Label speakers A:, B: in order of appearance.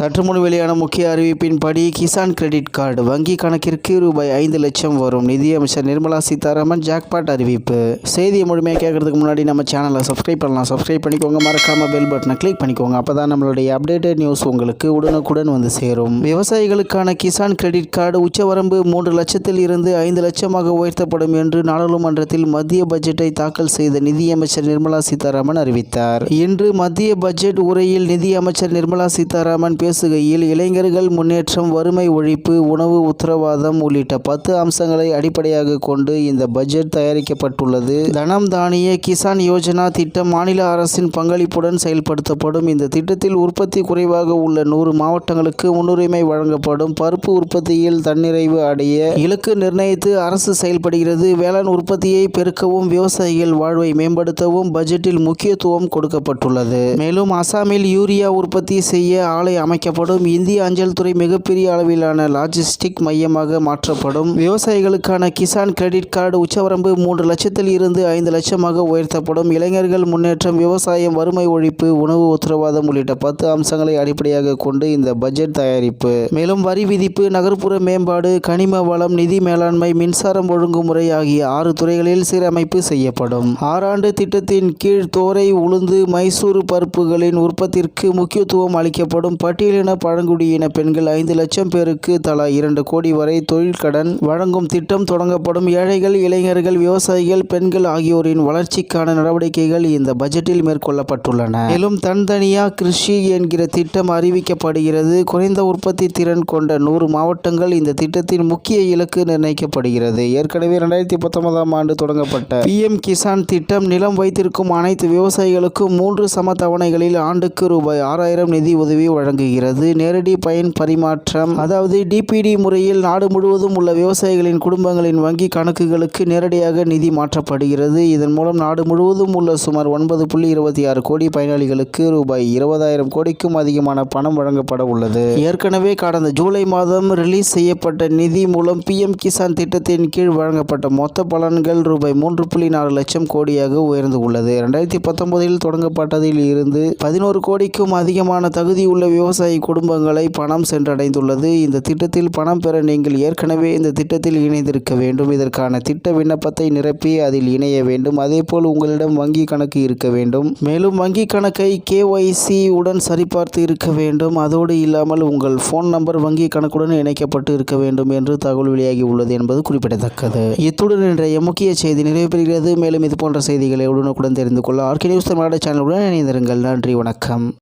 A: சற்று முன் வெளியான முக்கிய அறிவிப்பின்படி கிசான் கிரெடிட் கார்டு வங்கி கணக்கிற்கு ரூபாய் ஐந்து லட்சம் வரும். நிதியமைச்சர் நிர்மலா சீதாராமன் ஜாக்பாட் அறிவிப்பு. செய்தியை முழுமையாக கேட்கறதுக்கு முன்னாடி நம்ம சேனலை சப்ஸ்கிரைப் பண்ணலாம். சப்ஸ்கிரைப் பண்ணிக்கோங்க. மறக்காம பெல் பட்டனை கிளிக் பண்ணிக்கோங்க. அப்போ தான் நம்மளுடைய அப்டேட்டட் நியூஸ் உங்களுக்கு உடனுக்குடன் வந்து சேரும். விவசாயிகளுக்கான கிசான் கிரெடிட் கார்டு உச்சவரம்பு மூன்று லட்சத்தில் இருந்து ஐந்து லட்சமாக உயர்த்தப்படும் என்று நாடாளுமன்றத்தில் மத்திய பட்ஜெட்டை தாக்கல் செய்த நிதியமைச்சர் நிர்மலா சீதாராமன் அறிவித்தார். இன்று மத்திய பட்ஜெட் உரையில் நிதியமைச்சர் நிர்மலா சீதாராமன் பேசுகையில் இளைஞர்கள் முன்னேற்றம் வறுமை ஒழிப்பு உணவு உத்தரவாதம் உள்ளிட்ட பத்து அம்சங்களை அடிப்படையாக கொண்டு இந்த பட்ஜெட் தயாரிக்கப்பட்டுள்ளது. தனம் தானிய கிசான் யோஜனா திட்டம் மாநில அரசின் பங்களிப்புடன் செயல்படுத்தப்படும். இந்த திட்டத்தில் உற்பத்தி குறைவாக உள்ள நூறு மாவட்டங்களுக்கு முன்னுரிமை வழங்கப்படும். பருப்பு உற்பத்தியில் தன்னிறைவு அடைய இலக்கு நிர்ணயித்து அரசு செயல்படுகிறது. வேளாண் உற்பத்தியை பெருக்கவும் விவசாயிகள் வாழ்வை மேம்படுத்தவும் பட்ஜெட்டில் முக்கியத்துவம் கொடுக்கப்பட்டுள்ளது. மேலும் அசாமில் யூரியா உற்பத்தி செய்ய ஆலை அமைக்கப்படும் இந்திய அஞ்சல் துறை மிகப்பெரிய அளவிலான லாஜிஸ்டிக் மையமாக மாற்றப்படும். விவசாயிகளுக்கான கிசான் கிரெடிட் கார்டு உச்சவரம்பு மூன்று லட்சத்தில் இருந்து ஐந்து லட்சமாக உயர்த்தப்படும். இளைஞர்கள் முன்னேற்றம் விவசாயம் வறுமை ஒழிப்பு உணவு உத்தரவாதம் உள்ளிட்ட பத்து அம்சங்களை அடிப்படையாக கொண்டு இந்த பட்ஜெட் தயாரிப்பு. மேலும் வரி விதிப்பு நகர்ப்புற மேம்பாடு கனிம வளம் நிதி மேலாண்மை மின்சாரம் ஒழுங்குமுறை ஆகிய ஆறு துறைகளில் சீரமைப்பு செய்யப்படும். ஆறாண்டு திட்டத்தின் கீழ் தோரை உளுந்து மைசூர் பருப்புகளின் உற்பத்திற்கு முக்கியத்துவம் அளிக்கப்படும் பட்டியலின பழங்குடியின பெண்கள் ஐந்து லட்சம் பேருக்கு தலா இரண்டு கோடி வரை தொழில் கடன் வழங்கும் திட்டம் தொடங்கப்படும். ஏழைகள் இளைஞர்கள் விவசாயிகள் பெண்கள் ஆகியோரின் வளர்ச்சிக்கான நடவடிக்கைகள் இந்த பட்ஜெட்டில் மேற்கொள்ளப்பட்டுள்ளன. மேலும் தன்தனியா கிருஷி என்கிற திட்டம் அறிவிக்கப்படுகிறது. குறைந்த உற்பத்தி திறன் கொண்ட நூறு மாவட்டங்கள் இந்த திட்டத்தின் முக்கிய இலக்கு நிர்ணயிக்கப்படுகிறது. ஏற்கனவே இரண்டாயிரத்தி பத்தொன்பதாம் ஆண்டு தொடங்கப்பட்ட பிஎம் கிசான் திட்டம் நிலம் வைத்திருக்கும் அனைத்து விவசாயிகளுக்கும் மூன்று சம தவணைகளில் ஆண்டுக்கு ரூபாய் ஆறாயிரம் நிதி உதவி வழங்குகிறது. நேரடி பயன் பரிமாற்றம். அதாவது டிபிடி முறையில் நாடு முழுவதும் உள்ள விவசாயிகளின் குடும்பங்களின் வங்கி கணக்குகளுக்கு நேரடியாக நிதி மாற்றப்படுகிறது. இதன் மூலம் நாடு முழுவதும் உள்ள சுமார் ஒன்பது புள்ளி இருபத்தி ஆறு கோடி பயனாளிகளுக்கு ரூபாய் இருபதாயிரம் கோடிக்கும் அதிகமான பணம் வழங்கப்பட உள்ளது. ஏற்கனவே கடந்த ஜூலை மாதம் ரிலீஸ் செய்யப்பட்ட நிதி மூலம் பிஎம் கிசான் திட்டத்தின் கீழ் வழங்கப்பட்ட மொத்த பலன்கள் ரூபாய் மூன்று புள்ளி நாலு லட்சம் கோடியாக உயர்ந்து உள்ளது. இரண்டாயிரத்தி பத்தொன்பதில் தொடங்கப்பட்டதில் இருந்து பதினோரு கோடிக்கும் அதிகமான தகுதியுள்ள விவசாயி குடும்பங்களை பணம் சென்றடைந்துள்ளது. இந்த திட்டத்தில் பணம் பெற நீங்கள் ஏற்கனவே இந்த திட்டத்தில் இணைந்திருக்க வேண்டும். இதற்கான திட்ட விண்ணப்பத்தை நிரப்பி அதில் இணைய வேண்டும். அதேபோல் உங்களிடம் வங்கி கணக்கு இருக்க வேண்டும். மேலும் வங்கி கணக்கை கேஒய்சி உடன் சரிபார்த்து இருக்க வேண்டும். அதோடு இல்லாமல் உங்கள் ஃபோன் நம்பர் வங்கி கணக்குடன் இணைக்கப்பட்டு இருக்க வேண்டும் என்று தகவல் வெளியாகி உள்ளது என்பது குறிப்பிடத்தக்கது. இத்துடன் இன்றைய முக்கிய செய்தி நிறைவு பெறுகிறது மேலும் இது போன்ற செய்திகளை உடனுக்குடன் தெரிந்து கொள்ள ஆர்கே நியூஸ் தமிழ்நாடு சேனலுடன் இணைந்திருங்கள். நன்றி வணக்கம்.